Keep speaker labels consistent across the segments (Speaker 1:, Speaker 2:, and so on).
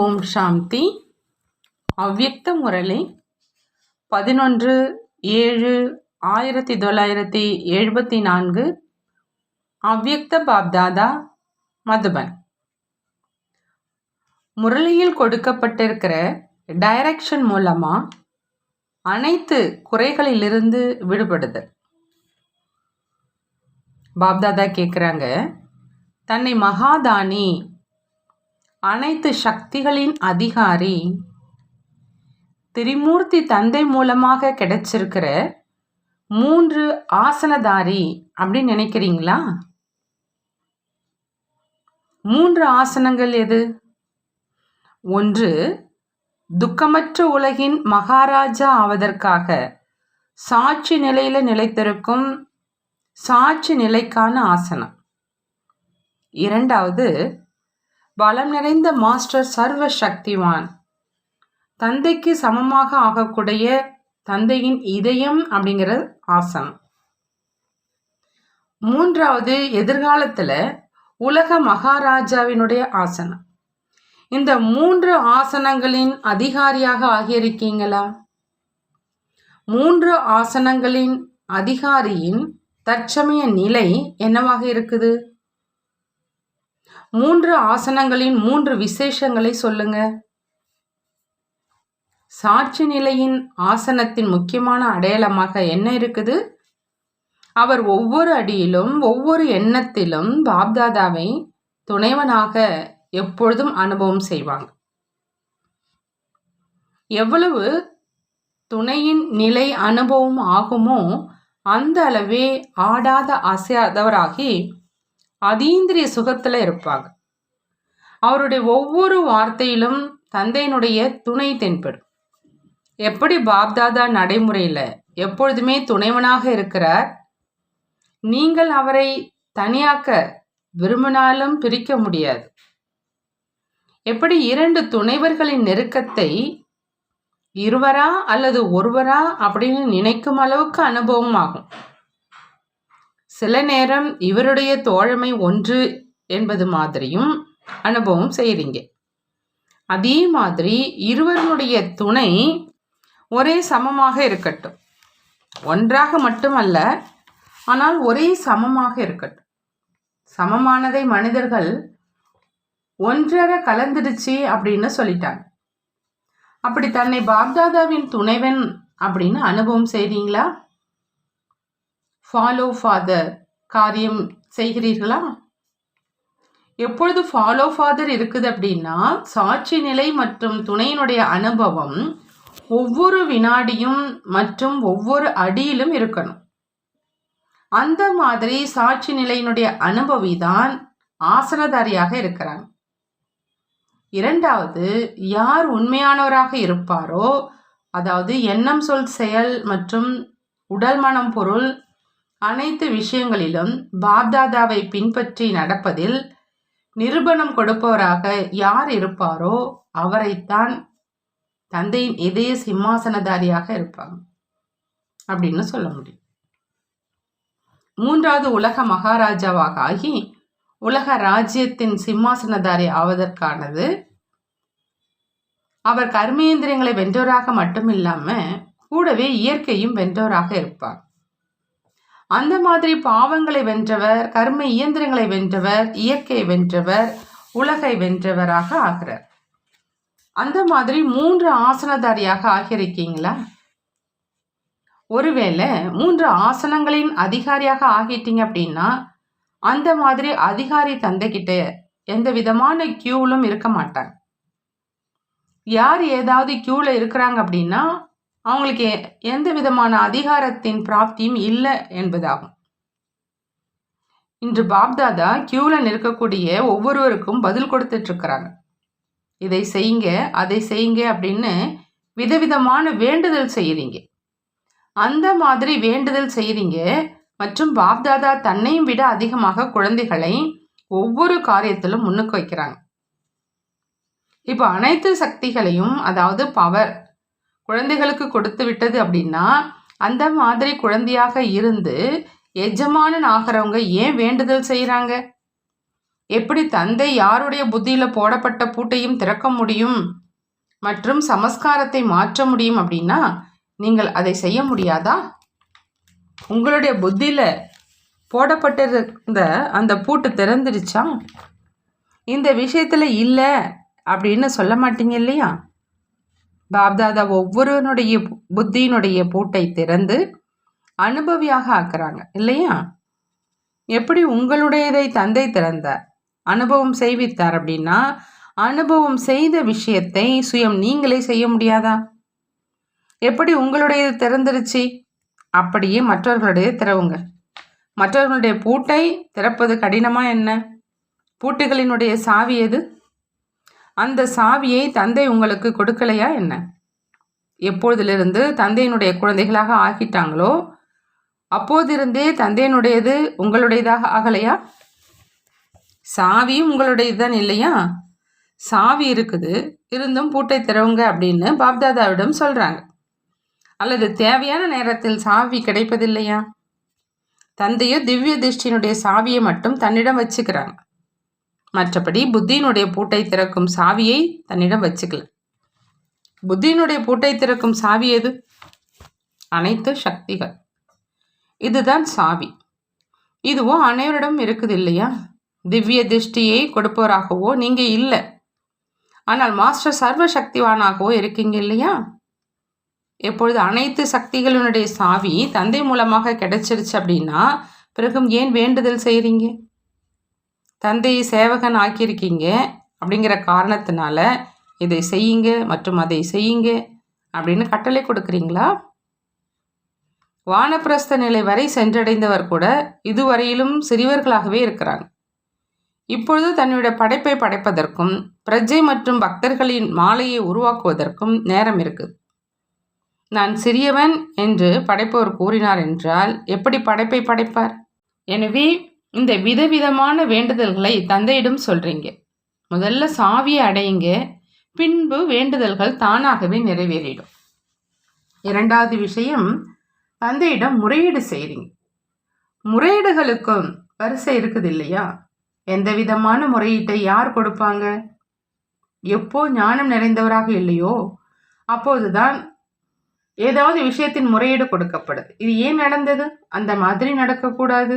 Speaker 1: ஓம் சாந்தி. அவ்யக்த முரளி. பதினொன்று ஏழு ஆயிரத்தி தொள்ளாயிரத்தி எழுபத்தி நான்கு. அவ்யக்த பாப்தாதா மதுபன். முரளியில் கொடுக்கப்பட்டிருக்கிற டைரக்ஷன் மூலமாக அனைத்து குறைகளிலிருந்து விடுபடுதல். பாப்தாதா கேட்குறாங்க தன்னை மகாதானி அனைத்து சக்திகளின் அதிகாரி திரிமூர்த்தி தந்தை மூலமாக கிடைச்சிருக்கிற மூன்று ஆசனதாரி அப்படின்னு நினைக்கிறீங்களா? மூன்று ஆசனங்கள் எது? ஒன்று துக்கமற்ற உலகின் மகாராஜா ஆவதற்காக சாட்சி நிலையில் நிலைத்திருக்கும் சாட்சி நிலைக்கான ஆசனம். இரண்டாவது பலம் நிறைந்த மாஸ்டர் சர்வ சக்திவான் தந்தைக்கு சமமாக ஆகக்கூடிய தந்தையின் இதயம் அப்படிங்கிற ஆசனம். மூன்றாவது எதிர்காலத்தில் உலக மகாராஜாவினுடைய ஆசனம். இந்த மூன்று ஆசனங்களின் அதிகாரியாக ஆகியிருக்கீங்களா? மூன்று ஆசனங்களின் அதிகாரியின் தற்சமய நிலை என்னவாக இருக்குது? மூன்று ஆசனங்களின் மூன்று விசேஷங்களை சொல்லுங்க. சாட்சி நிலையின் ஆசனத்தின் முக்கியமான அடையாளமாக என்ன இருக்குது? அவர் ஒவ்வொரு அடியிலும் ஒவ்வொரு எண்ணத்திலும் பாப்தாதாவை துணைவனாக எப்பொழுதும் அனுபவம் செய்வாங்க. எவ்வளவு துணையின் நிலை அனுபவம் ஆகுமோ அந்த அளவே ஆடாத அசையாதவராகி அதீந்திரிய சுகத்தில் இருப்பாங்க. அவருடைய ஒவ்வொரு வார்த்தையிலும் தந்தையினுடைய துணை தென்படும். எப்படி பாப்தாதா நடைமுறையில் எப்பொழுதுமே துணைவனாக இருக்கிறார்? நீங்கள் அவரை தனியாக்க விரும்பினாலும் பிரிக்க முடியாது. எப்படி இரண்டு துணைவர்களின் நெருக்கத்தை இருவரா அல்லது ஒருவரா அப்படின்னு நினைக்கும் அளவுக்கு அனுபவம் ஆகும். சில நேரம் இவருடைய தோழமை ஒன்று என்பது மாதிரியும் அனுபவம் செய்கிறீங்க அதே மாதிரி இருவருடைய துணை ஒரே சமமாக இருக்கட்டும். ஒன்றாக மட்டுமல்ல ஆனால் ஒரே சமமாக இருக்கட்டும். சமமானதை மனிதர்கள் ஒன்றரை கலந்துடுச்சு அப்படின்னு சொல்லிட்டாங்க. அப்படி தன்னை பாப்தாதாவின் துணைவன் அப்படின்னு அனுபவம் செய்கிறீங்களா ஃபாலோ ஃபாதர் காரியம் செய்கிறீர்களா? எப்பொழுது ஃபாலோ ஃபாதர் இருக்குது அப்படின்னா சாட்சி நிலை மற்றும் துணையினுடைய அனுபவம் ஒவ்வொரு வினாடியும் மற்றும் ஒவ்வொரு அடியிலும் இருக்கணும். அந்த மாதிரி சாட்சி நிலையினுடைய அனுபவி தான் ஆசனதாரியாக இருக்கிறாங்க இரண்டாவது யார் உண்மையானவராக இருப்பாரோ அதாவது எண்ணம் சொல் செயல் மற்றும் உடல் மனம் பொருள் அனைத்து விஷயங்களிலும் பாப்தாதாவை பின்பற்றி நடப்பதில் நிரூபணம் கொடுப்பவராக யார் இருப்பாரோ அவரைத்தான் தந்தையின் இதய சிம்மாசனதாரியாக இருப்பாங்க. அப்படின்னு சொல்ல முடியும். மூன்றாவது உலக மகாராஜாவாக ஆகி உலக ராஜ்யத்தின் சிம்மாசனதாரி ஆவதற்கானது அவர் கர்மேந்திரியங்களை வென்றோராக மட்டும் இல்லாமல் கூடவே இயற்கையும் வென்றோராக இருப்பார். அந்த மாதிரி பாவங்களை வென்றவர் கர்ம இயந்திரங்களை வென்றவர் இயற்கையை வென்றவர் உலகை வென்றவராக ஆகிறார். அந்த மாதிரி மூன்று ஆசனதாரியாக ஆகியிருக்கீங்களா? ஒருவேளை மூன்று ஆசனங்களின் அதிகாரியாக ஆகிட்டீங்க அப்படின்னா அந்த மாதிரி அதிகாரி தந்தைகிட்ட எந்த விதமான கியூலும் இருக்க மாட்டாங்க. யார் ஏதாவது கியூவில் இருக்கிறாங்க அப்படின்னா அவங்களுக்கு எந்த விதமான அதிகாரத்தின் பிராப்தியும் இல்லை என்பதாகும். இன்று பாப்தாதா கியூவில் நிற்கக்கூடிய ஒவ்வொருவருக்கும் பதில் கொடுத்துட்டு இருக்கிறாங்க இதை செய்யுங்க அதை செய்யுங்க அப்படின்னு விதவிதமான வேண்டுதல் செய்கிறீங்க அந்த மாதிரி வேண்டுதல் செய்கிறீங்க மற்றும் பாப்தாதா தன்னையும் விட அதிகமாக குழந்தைகளை ஒவ்வொரு காரியத்திலும் முன்னுக்கு வைக்கிறாங்க. இப்போ அனைத்து சக்திகளையும் அதாவது பவர் குழந்தைகளுக்கு கொடுத்து விட்டது அப்படின்னா அந்த மாதிரி குழந்தையாக இருந்து எஜமானன் ஆகிறவங்க ஏன் வேண்டுதல் செய்கிறாங்க எப்படி தந்தை யாருடைய புத்தியில் போடப்பட்ட பூட்டையும் திறக்க முடியும் மற்றும் சமஸ்காரத்தை மாற்ற முடியும் அப்படின்னா நீங்கள் அதை செய்ய முடியாதா? உங்களுடைய புத்தியில் போடப்பட்டிருந்த அந்த பூட்டு திறந்துடுச்சா இந்த விஷயத்தில் இல்லை அப்படின்னு சொல்ல மாட்டீங்க இல்லையா? பாப்தாதா ஒவ்வொருவனுடைய புத்தியினுடைய பூட்டை திறந்து அனுபவியாக ஆக்குறாங்க இல்லையா? எப்படி உங்களுடையதை தந்தை திறந்தார்? அனுபவம் செய்வித்தார் அப்படின்னா அனுபவம் செய்த விஷயத்தை சுயம் நீங்களே செய்ய முடியாதா? எப்படி உங்களுடையது திறந்துருச்சு? அப்படியே மற்றவர்களுடைய திறவுங்க. மற்றவர்களுடைய பூட்டை திறப்பது கடினமா என்ன? பூட்டுகளினுடைய சாவி எது? அந்த சாவியை தந்தை உங்களுக்கு கொடுக்கலையா என்ன? எப்பொழுதிலிருந்து தந்தையினுடைய குழந்தைகளாக ஆகிட்டாங்களோ அப்போதிருந்தே தந்தையினுடையது உங்களுடையதாக ஆகலையா? சாவியும் உங்களுடையது தான் இல்லையா? சாவி இருக்குது இருந்தும் பூட்டை திறவுங்க அப்படின்னு பாப்தாதாவிடம் சொல்கிறாங்க அல்லது தேவையான நேரத்தில் சாவி கிடைப்பதில்லையா? தந்தையோ திவ்ய திருஷ்டியினுடைய சாவியை மட்டும் தன்னிடம் வச்சுக்கிறாங்க. மற்றபடி புத்தியினுடைய பூட்டை திறக்கும் சாவியை தன்னிடம் வச்சுக்கல. புத்தியினுடைய பூட்டை திறக்கும் சாவி எது? அனைத்து சக்திகள். இதுதான் சாவி. இதுவும் அனைவரிடம் இருக்குது இல்லையா திவ்ய திருஷ்டியை கொடுப்பவராகவோ நீங்கள் இல்லை. ஆனால் மாஸ்டர் சர்வ சக்திவானாகவோ இருக்கீங்க இல்லையா? எப்பொழுது அனைத்து சக்திகளினுடைய சாவி தந்தை மூலமாக கிடைச்சிருச்சு அப்படின்னா பிறகும் ஏன் வேண்டுதல் செய்கிறீங்க தந்தையை சேவகன் ஆக்கியிருக்கீங்க அப்படிங்கிற காரணத்தினால இதை செய்யுங்க மற்றும் அதை செய்யுங்க அப்படின்னு கட்டளை கொடுக்குறீங்களா? வானப்பிரஸ்த நிலை வரை சென்றடைந்தவர் கூட இதுவரையிலும் சிறியவர்களாகவே இருக்கிறாங்க இப்பொழுது தன்னுடைய படைப்பை படைப்பதற்கும் பிரஜை மற்றும் பக்தர்களின் மாலையை உருவாக்குவதற்கும் நேரம் இருக்குது நான் சிறியவன் என்று படைப்பவர் கூறினார் என்றால் எப்படி படைப்பை படைப்பார்? எனவே இந்த விதவிதமான வேண்டுதல்களை தந்தையிடம் சொல்றீங்க. முதல்ல சாவியை அடையுங்க பின்பு வேண்டுதல்கள் தானாகவே நிறைவேறிடும். இரண்டாவது விஷயம் தந்தையிடம் முறையீடு செய்கிறீங்க முறையீடுகளுக்கும் வரிசை இருக்குது இல்லையா எந்த விதமான முறையீட்டை யார் கொடுப்பாங்க? எப்போ ஞானம் நிறைந்தவராக இல்லையோ அப்போதுதான் ஏதாவது விஷயத்தின் முறையீடு கொடுக்கப்படுது. இது ஏன் நடந்தது? அந்த மாதிரி நடக்கக்கூடாது.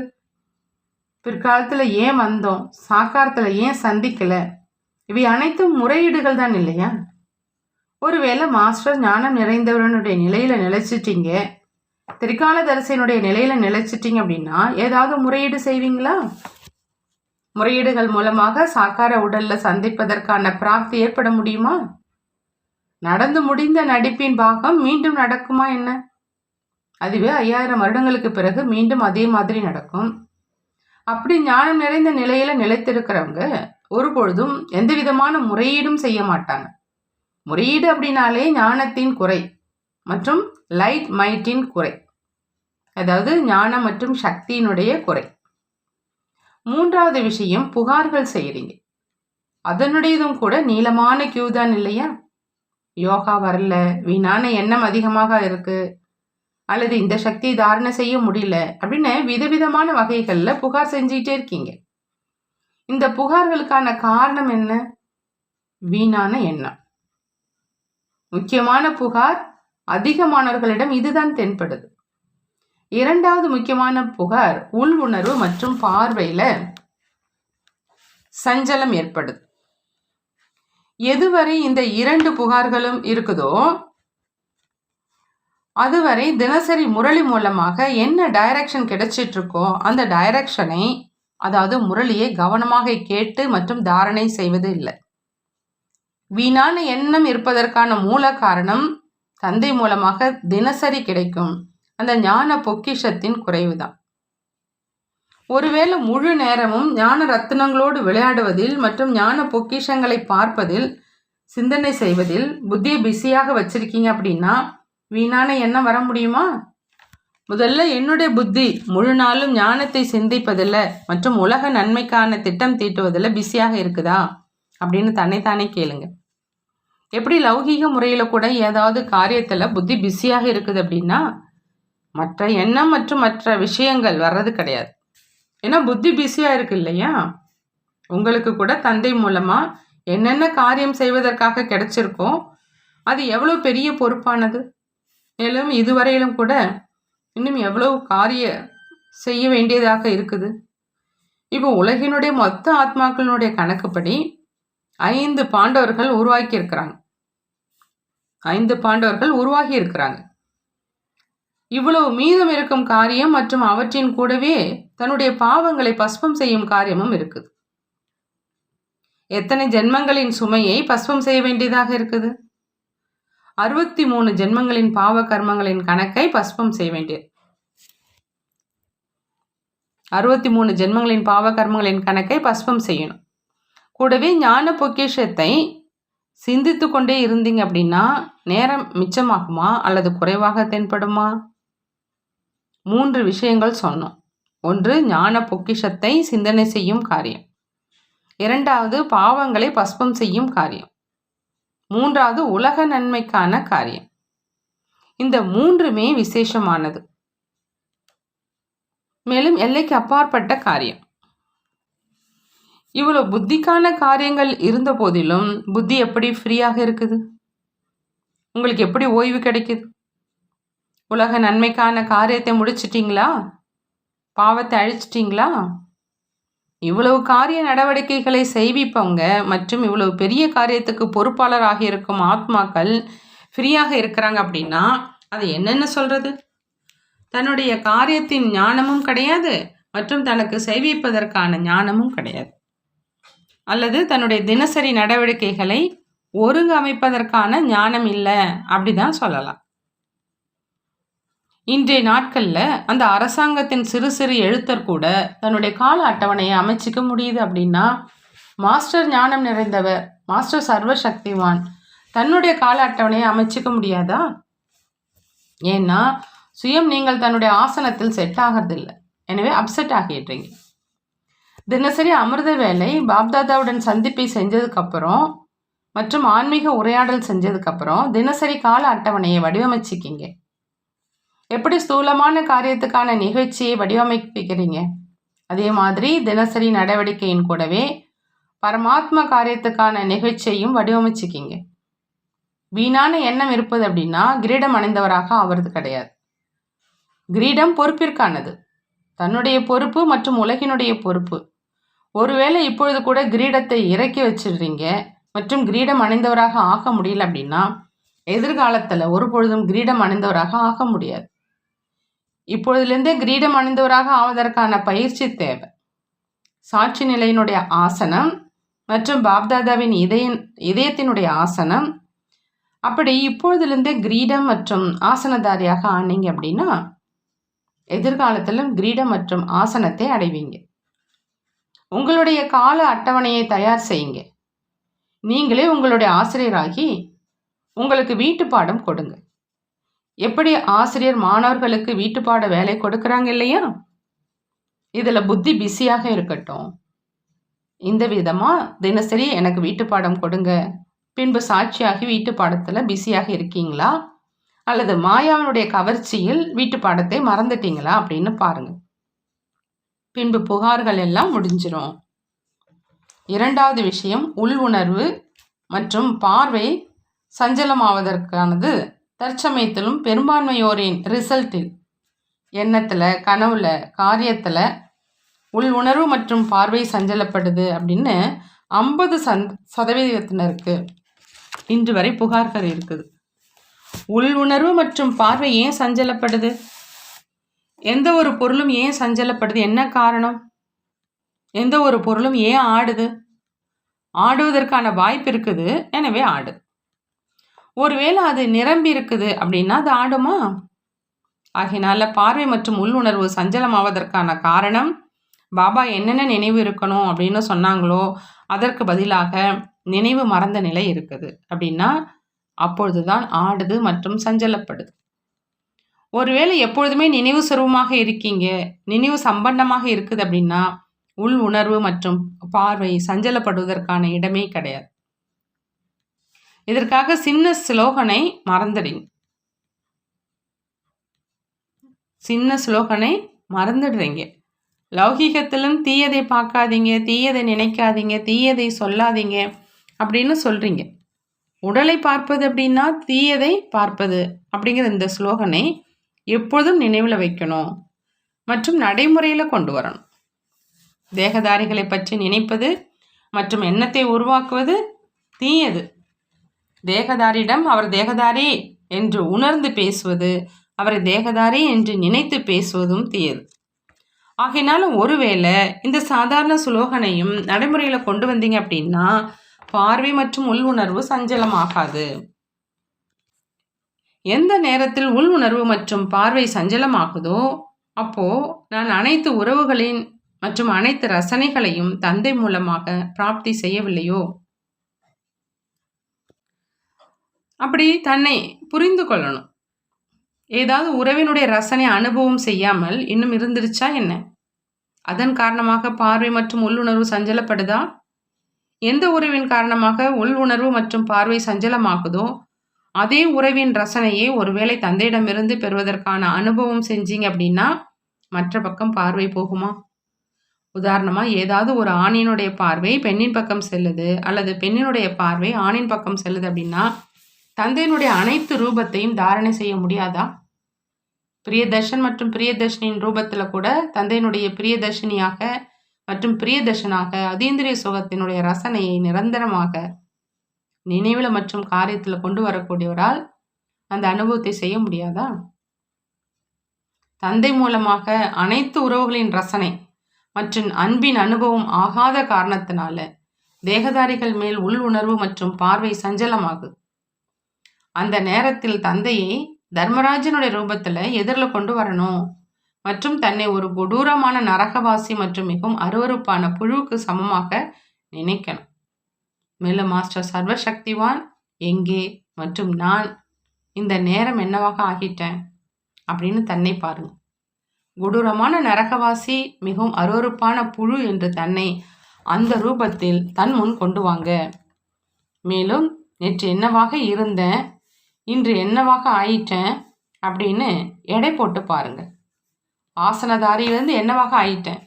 Speaker 1: பிற்காலத்தில் ஏன் வந்தோம்? சாக்காரத்தில் ஏன் சந்திக்கலை? இவை அனைத்தும் முறையீடுகள் தான் இல்லையா? ஒருவேளை மாஸ்டர் ஞானம் நிறைந்தவரனுடைய நிலையில் நிலைச்சிட்டீங்க. திரிகால நிலையில் நிலைச்சிட்டீங்க அப்படின்னா ஏதாவது முறையீடு செய்வீங்களா? முறையீடுகள் மூலமாக சாக்கார உடலில் சந்திப்பதற்கான பிராப்தி ஏற்பட முடியுமா? நடந்து முடிந்த நடிப்பின் பாகம் மீண்டும் நடக்குமா என்ன? அதுவே ஐயாயிரம் வருடங்களுக்கு பிறகு மீண்டும் அதே மாதிரி நடக்கும். அப்படி ஞானம் நிறைந்த நிலையில நிலைத்திருக்கிறவங்க ஒரு பொழுதும் எந்த விதமான முறையீடும் செய்ய மாட்டாங்க. முறையீடு அப்படின்னாலே ஞானத்தின் குறை மற்றும் லைட் மைட்டின் குறை. அதாவது ஞானம் மற்றும் சக்தியினுடைய குறை. மூன்றாவது விஷயம் புகார்கள் செய்கிறீங்க அதனுடையதும் கூட நீளமான கியூ தான் இல்லையா? யோகா வரல வீணான எண்ணம் அதிகமாக இருக்கு. அல்லது இந்த சக்தியை தாரணை செய்ய முடியல அப்படின்னு விதவிதமான வகைகளில் புகார் செஞ்சுக்கிட்டே இருக்கீங்க. இந்த புகார்களுக்கான காரணம் என்ன? வீணான எண்ணம். முக்கியமான புகார் அதிகமானவர்களிடம் இதுதான் தென்படுது. இரண்டாவது முக்கியமான புகார் உள் உணர்வு மற்றும் பார்வையில சஞ்சலம் ஏற்படுது. எதுவரை இந்த இரண்டு புகார்களும் இருக்குதோ அதுவரை தினசரி முரளி மூலமாக என்ன டைரக்ஷன் கிடைச்சிட்டு இருக்கோ அந்த டைரக்ஷனை அதாவது முரளியை கவனமாக கேட்டு மற்றும் தாரணை செய்வது இல்லை. வீணான எண்ணம் இருப்பதற்கான மூல காரணம் தந்தை மூலமாக தினசரி கிடைக்கும் அந்த ஞான பொக்கிஷத்தின் குறைவுதான். ஒருவேளை முழு நேரமும் ஞான ரத்தினங்களோடு விளையாடுவதில் மற்றும் ஞான பொக்கிஷங்களை பார்ப்பதில் சிந்தனை செய்வதில் புத்தியை பிஸியாக வச்சிருக்கீங்க அப்படின்னா வீணான எண்ணம் வர முடியுமா? முதல்ல என்னுடைய புத்தி முழு நாளும் ஞானத்தை சிந்திப்பதில் மற்றும் உலக நன்மைக்கான திட்டம் தீட்டுவதில் பிஸியாக இருக்குதா? அப்படின்னு தன்னைத்தானே கேளுங்க. எப்படி லௌகீக முறையில் கூட ஏதாவது காரியத்தில் புத்தி பிஸியாக இருக்குது அப்படின்னா மற்ற எண்ணம் மற்றும் மற்ற விஷயங்கள் வர்றது கிடையாது. ஏன்னா புத்தி பிஸியாக இருக்கு இல்லையா? உங்களுக்கு கூட தந்தை மூலமாக என்னென்ன காரியம் செய்வதற்காக கிடைச்சிருக்கோ அது எவ்வளோ பெரிய பொறுப்பானது? மேலும் இதுவரையிலும் கூட இன்னும் எவ்வளவு காரிய செய்ய வேண்டியதாக இருக்குது? இப்போ உலகினுடைய மொத்த ஆத்மாக்களினுடைய கணக்குப்படி ஐந்து பாண்டவர்கள் உருவாக்கி இருக்கிறாங்க ஐந்து பாண்டவர்கள் உருவாகி இருக்கிறாங்க இவ்வளவு மீதம் இருக்கும் காரியம் மற்றும் அவற்றின் கூடவே தன்னுடைய பாவங்களை பஸ்பம் செய்யும் காரியமும் இருக்குது. எத்தனை ஜென்மங்களின் சுமையை பஸ்பம் செய்ய வேண்டியதாக இருக்குது? அறுபத்தி மூணு ஜென்மங்களின் பாவ கர்மங்களின் கணக்கை பஸ்பம் செய்ய வேண்டியது. அறுபத்தி மூணு ஜென்மங்களின் பாவ கர்மங்களின் கணக்கை பஸ்பம் செய்யணும். கூடவே ஞான பொக்கிஷத்தை சிந்தித்து கொண்டே இருந்தீங்க அப்படின்னா நேரம் மிச்சமாகுமா அல்லது குறைவாக தென்படுமா? மூன்று விஷயங்கள் சொன்னோம். ஒன்று ஞான பொக்கிஷத்தை சிந்தனை செய்யும் காரியம். இரண்டாவது பாவங்களை பஸ்பம் செய்யும் காரியம். மூன்றாவது உலக நன்மைக்கான காரியம். இந்த மூன்றுமே விசேஷமானது. மேலும் எல்லைக்கு அப்பாற்பட்ட காரியம். இவ்வளோ புத்திக்கான காரியங்கள் இருந்த போதிலும் புத்தி எப்படி ஃப்ரீயாக இருக்குது? உங்களுக்கு எப்படி ஓய்வு கிடைக்குது? உலக நன்மைக்கான காரியத்தை முடிச்சிட்டிங்களா? பாவத்தை அழிச்சிட்டிங்களா? இவ்வளவு காரிய நடவடிக்கைகளை செய்விப்பவங்க மற்றும் இவ்வளவு பெரிய காரியத்துக்கு பொறுப்பாளராக இருக்கும் ஆத்மாக்கள் ஃப்ரீயாக இருக்கிறாங்க அப்படின்னா அது என்னென்ன சொல்றது? தன்னுடைய காரியத்தின் ஞானமும் கிடையாது மற்றும் தனக்கு செய்விப்பதற்கான ஞானமும் கிடையாது. அல்லது தன்னுடைய தினசரி நடவடிக்கைகளை ஒருங்கமைப்பதற்கான ஞானம் இல்லை அப்படிதான் சொல்லலாம். இன்றைய நாட்களில் அந்த அரசாங்கத்தின் சிறு சிறு எழுத்தர் கூட தன்னுடைய கால அட்டவணையை அமைச்சிக்க முடியுது அப்படின்னா மாஸ்டர் ஞானம் நிறைந்தவர் மாஸ்டர் சர்வ சக்திவான் தன்னுடைய கால அட்டவணையை அமைச்சிக்க முடியாதா? ஏன்னா சுயம் நீங்கள் தன்னுடைய ஆசனத்தில் செட் ஆகிறதில்லை. எனவே அப்செட் ஆகிடுறீங்க. தினசரி அமிர்த வேலை பாப்தாதாவுடன் சந்திப்பை செஞ்சதுக்கப்புறம் மற்றும் ஆன்மீக உரையாடல் செஞ்சதுக்கப்புறம் தினசரி கால அட்டவணையை வடிவமைச்சிக்கிங்க. எப்படி ஸ்தூலமான காரியத்துக்கான நிகழ்ச்சியை வடிவமைப்பிக்கிறீங்க? அதே மாதிரி தினசரி நடவடிக்கையின் கூடவே பரமாத்ம காரியத்துக்கான நிகழ்ச்சியையும் வடிவமைச்சிக்கிங்க. வீணான எண்ணம் இருப்பது அப்படின்னா கிரீடம் அணிந்தவராக ஆவறது கிடையாது. கிரீடம் பொறுப்பிற்கானது. தன்னுடைய பொறுப்பு மற்றும் உலகினுடைய பொறுப்பு. ஒருவேளை இப்பொழுது கூட கிரீடத்தை இறக்கி வச்சிடுறீங்க மற்றும் கிரீடம் அணிந்தவராக ஆக முடியல அப்படின்னா எதிர்காலத்தில் ஒரு பொழுதும் கிரீடம் அணிந்தவராக ஆக முடியாது. இப்பொழுதுலேருந்தே கிரீடம் அணிந்தவராக ஆவதற்கான பயிற்சி தேவை. சாட்சி நிலையினுடைய ஆசனம் மற்றும் பாப்தாதாவின் இதய இதயத்தினுடைய ஆசனம். அப்படி இப்பொழுதுலேருந்தே கிரீடம் மற்றும் ஆசனதாரியாக ஆனீங்க அப்படின்னா எதிர்காலத்திலும் கிரீடம் மற்றும் ஆசனத்தை அடைவீங்க. உங்களுடைய கால அட்டவணையை தயார் செய்யுங்க. நீங்களே உங்களுடைய ஆசிரியராகி உங்களுக்கு வீட்டு பாடம் கொடுங்க. எப்படி ஆசிரியர் மாணவர்களுக்கு வீட்டுப்பாட வேலை கொடுக்குறாங்க இல்லையா? இதில் புத்தி பிஸியாக இருக்கட்டும். இந்த விதமாக தினசரி எனக்கு வீட்டுப்பாடம் கொடுங்க. பின்பு சாட்சியாகி வீட்டு பாடத்தில் பிஸியாக இருக்கீங்களா? அல்லது மாயாவினுடைய கவர்ச்சியில் வீட்டு பாடத்தை மறந்துட்டீங்களா அப்படின்னு பாருங்க. பின்பு புகார்கள் எல்லாம் முடிஞ்சிடும் இரண்டாவது விஷயம் உள் உணர்வு மற்றும் பார்வை சஞ்சலமாவதற்கானது. தற்சமயத்திலும் பெரும்பான்மையோரின் ரிசல்ட்டில் எண்ணத்தில் கனவுல காரியத்தில் உள் உணர்வு மற்றும் பார்வை சஞ்சலப்படுது அப்படின்னு ஐம்பது சந் சதவீதத்தினருக்கு இன்று வரை புகார்கள் இருக்குது. உள் உணர்வு மற்றும் பார்வை ஏன் சஞ்சலப்படுது? எந்த ஒரு பொருளும் ஏன் சஞ்சலப்படுது? என்ன காரணம்? எந்த ஒரு பொருளும் ஏன் ஆடுது? ஆடுவதற்கான வாய்ப்பு இருக்குது. எனவே ஆடுது ஒருவேளை அது நிரம்பி இருக்குது அப்படின்னா அது ஆடுமா? ஆகினால பார்வை மற்றும் உள்ளுணர்வு சஞ்சலமாவதற்கான காரணம் பாபா என்னென்ன நினைவு இருக்கணும் அப்படின்னு சொன்னாங்களோ அதற்கு பதிலாக நினைவு மறந்த நிலை இருக்குது. அப்படின்னா அப்பொழுதுதான் ஆடுது மற்றும் சஞ்சலப்படுது. ஒருவேளை எப்பொழுதுமே நினைவு சுரூபமாக இருக்கீங்க நினைவு சம்பந்தமாக இருக்குது அப்படின்னா உள் உணர்வு மற்றும் பார்வை சஞ்சலப்படுவதற்கான இடமே கிடையாது. இதற்காக சின்ன ஸ்லோகனை மறந்துடுங்க சின்ன ஸ்லோகனை மறந்துடுறீங்க. லௌகீகத்திலும் தீயதை பார்க்காதீங்க தீயதை நினைக்காதீங்க தீயதை சொல்லாதீங்க அப்படின்னு சொல்கிறீங்க உடலை பார்ப்பது அப்படின்னா தீயதை பார்ப்பது அப்படிங்கிற இந்த ஸ்லோகனை எப்பொழுதும் நினைவில் வைக்கணும். மற்றும் நடைமுறையில் கொண்டு வரணும். தேகதாரிகளை பற்றி நினைப்பது மற்றும் எண்ணத்தை உருவாக்குவது தீயது. தேகதாரியிடம் அவர் தேகதாரி என்று உணர்ந்து பேசுவது அவரை தேகதாரி என்று நினைத்து பேசுவதும் தீயது. ஆகையினாலும் ஒருவேளை இந்த சாதாரண சுலோகனையும் நடைமுறையில் கொண்டு வந்தீங்க அப்படின்னா பார்வை மற்றும் உள் உணர்வு சஞ்சலமாகாது எந்த நேரத்தில் உள் உணர்வு மற்றும் பார்வை சஞ்சலமாகுதோ அப்போ நான் அனைத்து உறவுகளின் மற்றும் அனைத்து ரசனைகளையும் தந்தை மூலமாக பிராப்தி செய்யவில்லையோ? அப்படி தன்னை புரிந்து கொள்ளணும். ஏதாவது உறவினுடைய ரசனை அனுபவம் செய்யாமல் இன்னும் இருந்துருச்சா என்ன? அதன் காரணமாக பார்வை மற்றும் உள்ளுணர்வு சஞ்சலப்படுதா? எந்த உறவின் காரணமாக உள் உணர்வு மற்றும் பார்வை சஞ்சலமாகுதோ அதே உறவின் ரசனையை ஒருவேளை தந்தையிடமிருந்து பெறுவதற்கான அனுபவம் செஞ்சீங்க அப்படின்னா மற்ற பக்கம் பார்வை போகுமா? உதாரணமாக ஏதாவது ஒரு ஆணினுடைய பார்வை பெண்ணின் பக்கம் செல்லுது அல்லது பெண்ணினுடைய பார்வை ஆணின் பக்கம் செல்லுது அப்படின்னா தந்தையினுடைய அனைத்து ரூபத்தையும் தாரணை செய்ய முடியாதா? பிரியதர்ஷன் மற்றும் பிரியதர்ஷனின் ரூபத்தில் கூட தந்தையினுடைய பிரியதர்ஷினியாக மற்றும் பிரியதர்ஷனாக அதீந்திரிய சுகத்தினுடைய ரசனையை நிரந்தரமாக நினைவில் மற்றும் காரியத்தில் கொண்டு வரக்கூடியவரால் அந்த அனுபவத்தை செய்ய முடியாதா? தந்தை மூலமாக அனைத்து உறவுகளின் ரசனை மற்றும் அன்பின் அனுபவம் ஆகாத காரணத்தினால தேகதாரிகள் மேல் உள் உணர்வு மற்றும் பார்வை சஞ்சலமாகுது. அந்த நேரத்தில் தந்தையை தர்மராஜனுடைய ரூபத்தில் எதிரில் கொண்டு வரணும். மற்றும் தன்னை ஒரு கொடூரமான நரகவாசி மற்றும் மிகவும் அருவறுப்பான புழுவுக்கு சமமாக நினைக்கணும். மேலும் மாஸ்டர் சர்வசக்திவான் எங்கே மற்றும் நான் இந்த நேரம் என்னவாக ஆகிட்டேன் அப்படின்னு தன்னை பாருங்க. கொடூரமான நரகவாசி மிகவும் அருவறுப்பான புழு என்று தன்னை அந்த ரூபத்தில் தன் முன் கொண்டு வாங்க. மேலும் நேற்று என்னவாக இருந்தேன்? இன்று என்னவாக ஆயிட்டேன் அப்படின்னு எடை போட்டு பாருங்க. ஆசனதாரியிலேருந்து என்னவாக ஆயிட்டேன்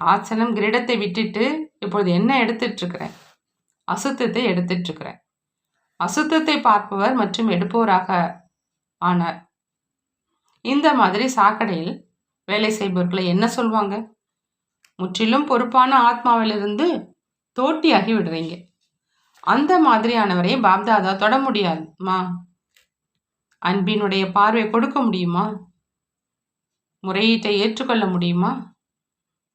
Speaker 1: ஆசனம் கிரீடத்தை விட்டுட்டு இப்பொழுது என்ன எடுத்துட்ருக்கிறேன் அசுத்தத்தை எடுத்துட்ருக்கிறேன் அசுத்தத்தை பார்ப்பவர் மற்றும் எடுப்பவராக ஆனார். இந்த மாதிரி சாக்கடையில் வேலை செய்பவர்களை என்ன சொல்வாங்க? முற்றிலும் பொறுப்பான ஆத்மாவிலிருந்து தோட்டியாகி விடுறீங்க. அந்த மாதிரியானவரை பாப்தாதா தொட முடியாதுமா? அன்பினுடைய பார்வை கொடுக்க முடியுமா? முறையீட்டை ஏற்றுக்கொள்ள முடியுமா?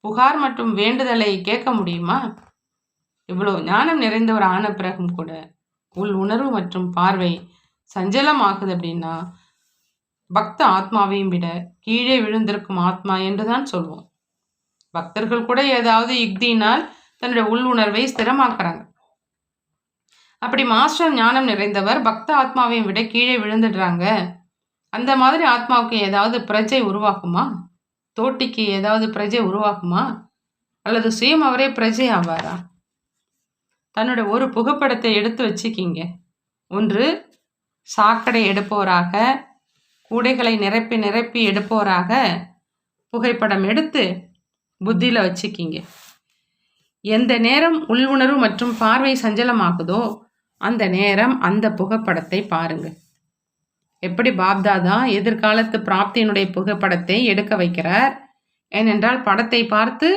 Speaker 1: புகார் மற்றும் வேண்டுதலை கேட்க முடியுமா? இவ்வளோ ஞானம் நிறைந்தவர் ஆன பிறகும் கூட உள் உணர்வு மற்றும் பார்வை சஞ்சலமாகுது அப்படின்னா பக்த ஆத்மாவையும் விட கீழே விழுந்திருக்கும் ஆத்மா என்றுதான் சொல்வோம். பக்தர்கள் கூட ஏதாவது யுக்தியினால் தன்னுடைய உள் உணர்வை ஸ்திரமாக்குறாங்க. அப்படி மாஸ்டர் ஞானம் நிறைந்தவர் பக்த ஆத்மாவையும் விட கீழே விழுந்துடுறாங்க. அந்த மாதிரி ஆத்மாவுக்கு ஏதாவது பிரஜை உருவாகுமா? தோட்டிக்கு ஏதாவது பிரஜை உருவாகுமா? அல்லது சுயம் அவரே பிரஜை ஆவாரா? தன்னோட ஒரு புகைப்படத்தை எடுத்து வச்சுக்கிங்க. ஒன்று சாக்கடை எடுப்போராக கூடைகளை நிரப்பி நிரப்பி எடுப்போராக புகைப்படம் எடுத்து புத்தியில் வச்சுக்கிங்க. எந்த நேரம் உள்ளுணர்வு மற்றும் பார்வை சஞ்சலமாகுதோ அந்த நேரம் அந்த புகைப்படத்தை பாருங்க. எப்படி பாப்தாதா எதிர்காலத்து பிராப்தியினுடைய புகைப்படத்தை எடுக்க வைக்கிறார்? ஏனென்றால் படத்தை பார்த்து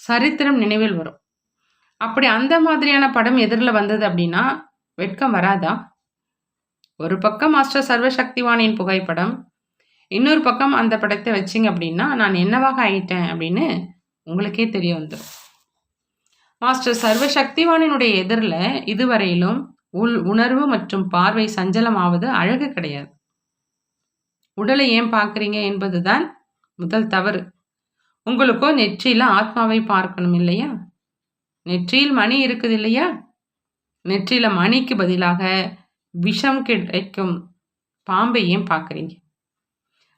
Speaker 1: சரித்திரம் நினைவில் வரும். அப்படி அந்த மாதிரியான படம் எதிரில் வந்தது அப்படின்னா வெட்கம் வராதா? ஒரு பக்கம் மாஸ்டர் சர்வசக்திவானின் புகைப்படம் இன்னொரு பக்கம் அந்த படத்தை வச்சிங்க அப்படின்னா நான் என்னவாக ஆயிட்டேன் அப்படின்னு உங்களுக்கே தெரிய வந்துடும் மாஸ்டர் சர்வசக்திவானினுடைய எதிரில் இதுவரையிலும் உள் உணர்வு மற்றும் பார்வை சஞ்சலமாவது அழகு கிடையாது. உடலை ஏன் பார்க்குறீங்க என்பதுதான் முதல் தவறு. உங்களுக்கோ நெற்றியில் ஆத்மாவை பார்க்கணும் இல்லையா? நெற்றியில் மணி இருக்குது இல்லையா? நெற்றியில் மணிக்கு பதிலாக விஷம் கிடைக்கும் பாம்பை ஏன் பார்க்குறீங்க?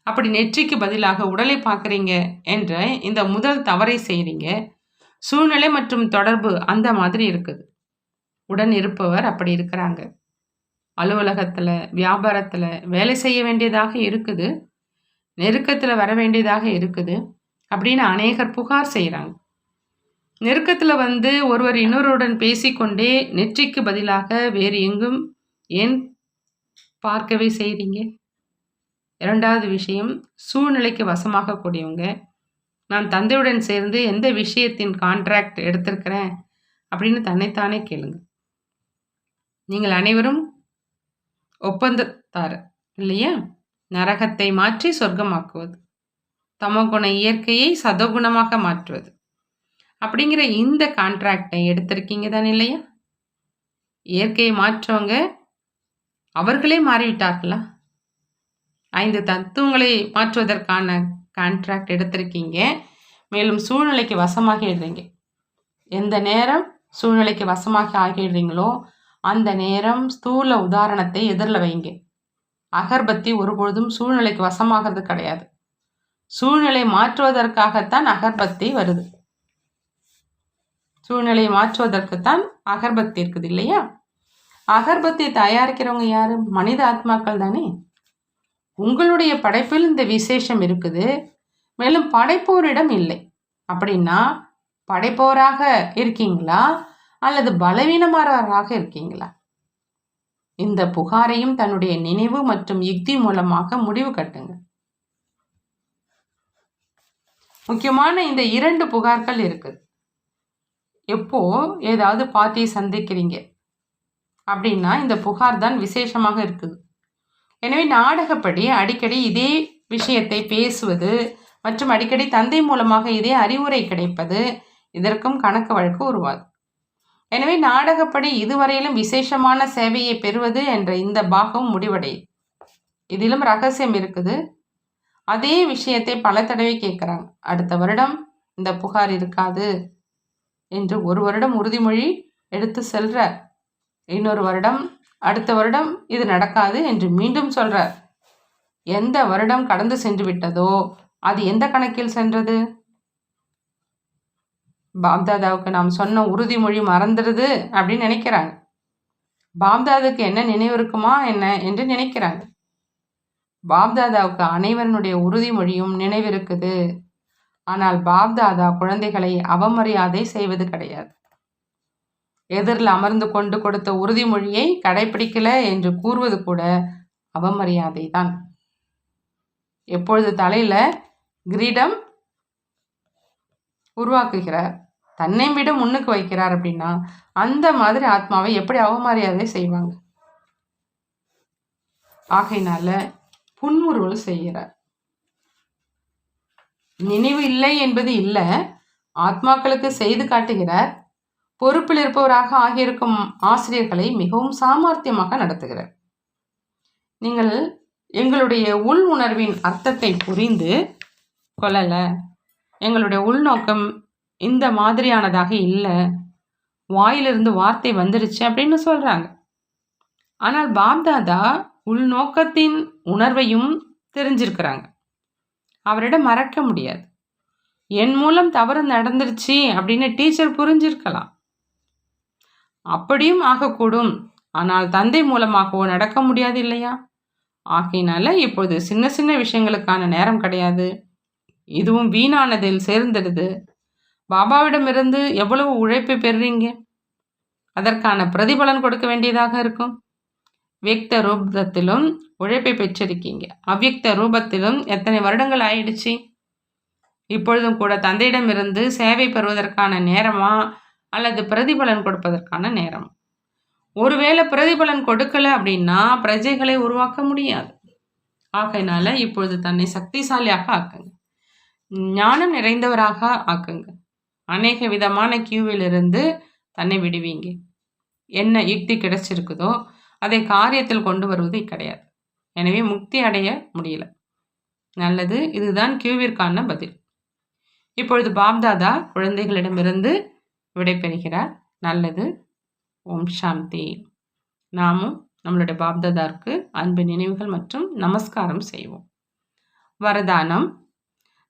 Speaker 1: அப்படி நெற்றிக்கு பதிலாக உடலை பார்க்குறீங்க என்ற இந்த முதல் தவறை செய்கிறீங்க சூழ்நிலை மற்றும் தொடர்பு அந்த மாதிரி இருக்குது. உடன் இருப்பவர் அப்படி இருக்கிறாங்க. அலுவலகத்தில் வியாபாரத்தில் வேலை செய்ய வேண்டியதாக இருக்குது. நெருக்கத்தில் வர வேண்டியதாக இருக்குது அப்படின்னு அநேகர் புகார் செய்கிறாங்க நெருக்கத்தில் வந்து ஒருவர் இன்னொருடன் பேசிக்கொண்டே நெற்றிக்கு பதிலாக வேறு எங்கும் ஏன் பார்க்கவே செய்கிறீங்க இரண்டாவது விஷயம் சூழ்நிலைக்கு வசமாகக்கூடியவங்க நான் தந்தையுடன் சேர்ந்து எந்த விஷயத்தின் கான்ட்ராக்ட் எடுத்திருக்கிறேன் அப்படின்னு தன்னைத்தானே கேளுங்க. நீங்கள் அனைவரும் ஒப்பந்தத்தார் இல்லையா? நரகத்தை மாற்றி சொர்க்கமாக்குவது தமகுண இயற்கையை சதகுணமாக மாற்றுவது. அப்படிங்கிற இந்த கான்ட்ராக்டை எடுத்திருக்கீங்க தானே இல்லையா? இயற்கையை மாற்றவங்க அவர்களே மாறிவிட்டார்களா? ஐந்து தத்துவங்களை மாற்றுவதற்கான கான்ட்ராக்ட் எடுத்திருக்கீங்க. மேலும் சூழ்நிலைக்கு வசமாகிடுறீங்க எந்த நேரம் சூழ்நிலைக்கு வசமாக ஆகிடுறீங்களோ அந்த நேரம் ஸ்தூல உதாரணத்தை எதிரில் வைங்க. அகர்பத்தி ஒருபொழுதும் சூழ்நிலைக்கு வசமாகிறது கிடையாது. சூழ்நிலை மாற்றுவதற்காகத்தான் அகர்பத்தி வருது. சூழ்நிலையை மாற்றுவதற்குத்தான் அகர்பத்தி இருக்குது இல்லையா? அகர்பத்தி தயாரிக்கிறவங்க யாரு? மனித ஆத்மாக்கள் தானே உங்களுடைய படைப்பில் இந்த விசேஷம் இருக்குது. மேலும் படைப்போரிடம் இல்லை. அப்படின்னா படைப்போராக இருக்கீங்களா? அல்லது பலவீனமானவராக இருக்கீங்களா? இந்த புகாரையும் தன்னுடைய நினைவு மற்றும் யுக்தி மூலமாக முடிவு கட்டுங்க முக்கியமான இந்த இரண்டு புகார்கள் இருக்குது. எப்போ ஏதாவது பார்ட்டியை சந்திக்கிறீங்க? அப்படின்னா இந்த புகார் தான் விசேஷமாக இருக்குது. எனவே நாடகப்படி அடிக்கடி இதே விஷயத்தை பேசுவது மற்றும் அடிக்கடி தந்தை மூலமாக இதே அறிவுரை கிடைப்பது இதற்கும் கணக்கு வழக்கு உருவாது எனவே நாடகப்படி இதுவரையிலும் விசேஷமான சேவையை பெறுவது என்ற இந்த பாகம் முடிவடையுது இதிலும் ரகசியம் இருக்குது. அதே விஷயத்தை பல தடவை கேட்குறாங்க. அடுத்த வருடம் இந்த புகார் இருக்காது என்று ஒரு வருடம் உறுதிமொழி எடுத்து செல்ற இன்னொரு வருடம் அடுத்த வருடம் இது நடக்காது என்று மீண்டும் சொல்றார். எந்த வருடம் கடந்து சென்று விட்டதோ அது எந்த கணக்கில் சென்றது? பாப்தாதாவுக்கு நாம் சொன்ன உறுதிமொழி மறந்துடுது அப்படின்னு நினைக்கிறாங்க. பாப்தாதுக்கு என்ன நினைவு இருக்குமா என்ன என்று நினைக்கிறாங்க. பாப்தாதாவுக்கு அனைவருடைய உறுதிமொழியும் நினைவிருக்குது. ஆனால் பாப்தாதா குழந்தைகளை அவமரியாதை செய்வது கிடையாது. எதிரில் அமர்ந்து கொண்டு கொடுத்த உறுதிமொழியை கடைபிடிக்கல என்று கூறுவது கூட அவமரியாதை தான் எப்பொழுது தலையில கிரீடம் உருவாக்குகிறார் தன்னை விட முன்னுக்கு வைக்கிறார் அப்படின்னா அந்த மாதிரி ஆத்மாவை எப்படி அவமரியாதை செய்வாங்க? ஆகையினால புன்முறுவல் செய்கிறார். நினைவு இல்லை என்பது இல்லை ஆத்மாக்களுக்கு செய்து காட்டுகிறார் பொறுப்பில் இருப்பவராக ஆகியிருக்கும் ஆசிரியர்களை மிகவும் சாமர்த்தியமாக நடத்துகிறார். நீங்கள் எங்களுடைய உள் உணர்வின் அர்த்தத்தை புரிந்து கொள்ளலை. எங்களுடைய உள்நோக்கம் இந்த மாதிரியானதாக இல்லை. வாயிலிருந்து வார்த்தை வந்துருச்சு அப்படின்னு சொல்கிறாங்க ஆனால் பாப்தாதா உள்நோக்கத்தின் உணர்வையும் தெரிஞ்சிருக்கிறாங்க. அவரிடம் மறக்க முடியாது. என் மூலம் தவறு நடந்துருச்சு அப்படின்னு டீச்சர் புரிஞ்சிருக்கலாம். அப்படியும் ஆகக்கூடும். ஆனால் தந்தை மூலமாகவோ நடக்க முடியாது இல்லையா? ஆகையினால இப்போது சின்ன சின்ன விஷயங்களுக்கான நேரம் கிடையாது. இதுவும் வீணானதில் சேர்ந்துடுது. பாபாவிடமிருந்து எவ்வளவு உழைப்பை பெறுறீங்க? அதற்கான பிரதிபலன் கொடுக்க வேண்டியதாக இருக்கும். வியக்த ரூபத்திலும் உழைப்பை பெற்றிருக்கீங்க. அவ்வியக்த ரூபத்திலும் எத்தனை வருடங்கள் ஆயிடுச்சு? இப்பொழுதும் கூட தந்தையிடமிருந்து சேவை பெறுவதற்கான நேரமா? அல்லது பிரதிபலன் கொடுப்பதற்கான நேரம். ஒருவேளை பிரதிபலன் கொடுக்கல அப்படின்னா பிரஜைகளை உருவாக்க முடியாது. ஆகையினால இப்பொழுது தன்னை சக்திசாலியாக ஆக்குங்க. ஞானம் நிறைந்தவராக ஆக்குங்க. அநேக விதமான கியூவிலிருந்து தன்னை விடுவீங்க. என்ன யுக்தி கிடைச்சிருக்குதோ அதை காரியத்தில் கொண்டு வருவது கிடையாது. எனவே முக்தி அடைய முடியல. நல்லது இதுதான் கியூவிற்கான பதில். இப்பொழுது பாப்தாதா குழந்தைகளிடமிருந்து விடைபெறுகிறார். நல்லது. ஓம் சாந்தி. நாமும் நம்மளுடைய பாப்தாதாருக்கு அன்பு நினைவுகள் மற்றும் நமஸ்காரம் செய்வோம். வரதானம்.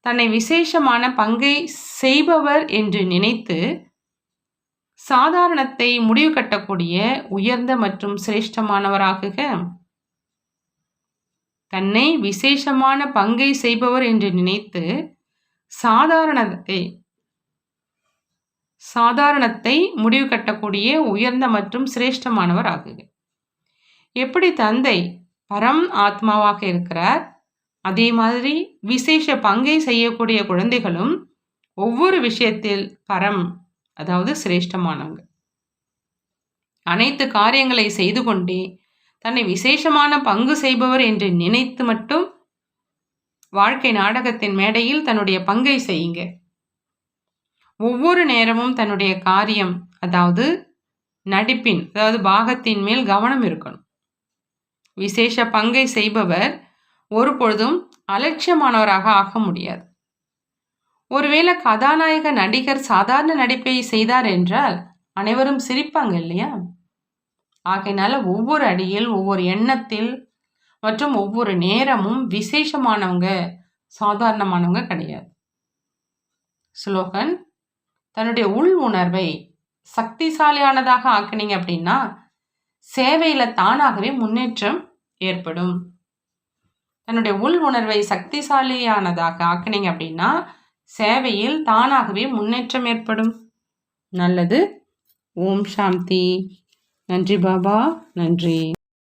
Speaker 1: தன்னை விசேஷமான பங்கை செய்பவர் என்று நினைத்து சாதாரணத்தை முடிவு கட்டக்கூடிய உயர்ந்த மற்றும் சிரேஷ்டமானவராகுக. தன்னை விசேஷமான பங்கை செய்பவர் என்று நினைத்து சாதாரணத்தை சாதாரணத்தை முடிவு கட்டக்கூடிய உயர்ந்த மற்றும் சிரேஷ்டமானவர் ஆகுக. எப்படி தந்தை பரம் ஆத்மாவாக இருக்கிறார்? அதே மாதிரி விசேஷ பங்கை செய்யக்கூடிய குழந்தைகளும் ஒவ்வொரு விஷயத்தில் பரம் அதாவது சிரேஷ்டமானவங்க. அனைத்து காரியங்களை செய்து கொண்டே தன்னை விசேஷமான பங்கு செய்பவர் என்று நினைத்து மட்டும் வாழ்க்கை நாடகத்தின் மேடையில் தன்னுடைய பங்கை செய்யுங்க. ஒவ்வொரு நேரமும் தன்னுடைய காரியம் அதாவது நடிப்பின் அதாவது பாகத்தின் மேல் கவனம் இருக்கணும். விசேஷ பங்கை செய்பவர் ஒரு பொழுதும் அலட்சியமானவராக ஆக முடியாது. ஒருவேளை கதாநாயக நடிகர் சாதாரண நடிப்பை செய்தார் என்றால் அனைவரும் சிரிப்பாங்க இல்லையா? ஆகையினால ஒவ்வொரு அடியில் ஒவ்வொரு எண்ணத்தில் மற்றும் ஒவ்வொரு நேரமும் விசேஷமானவங்க சாதாரணமானவங்க கிடையாது. ஸ்லோகன் தன்னுடைய உள் உணர்வை சக்திசாலியானதாக ஆக்குனீங்க அப்படின்னா சேவையில் தானாகவே முன்னேற்றம் ஏற்படும். தன்னுடைய உள் உணர்வை சக்திசாலியானதாக ஆக்குனீங்க அப்படின்னா சேவையில் தானாகவே முன்னேற்றம் ஏற்படும். நல்லது. ஓம் சாந்தி. நன்றி பாபா. நன்றி.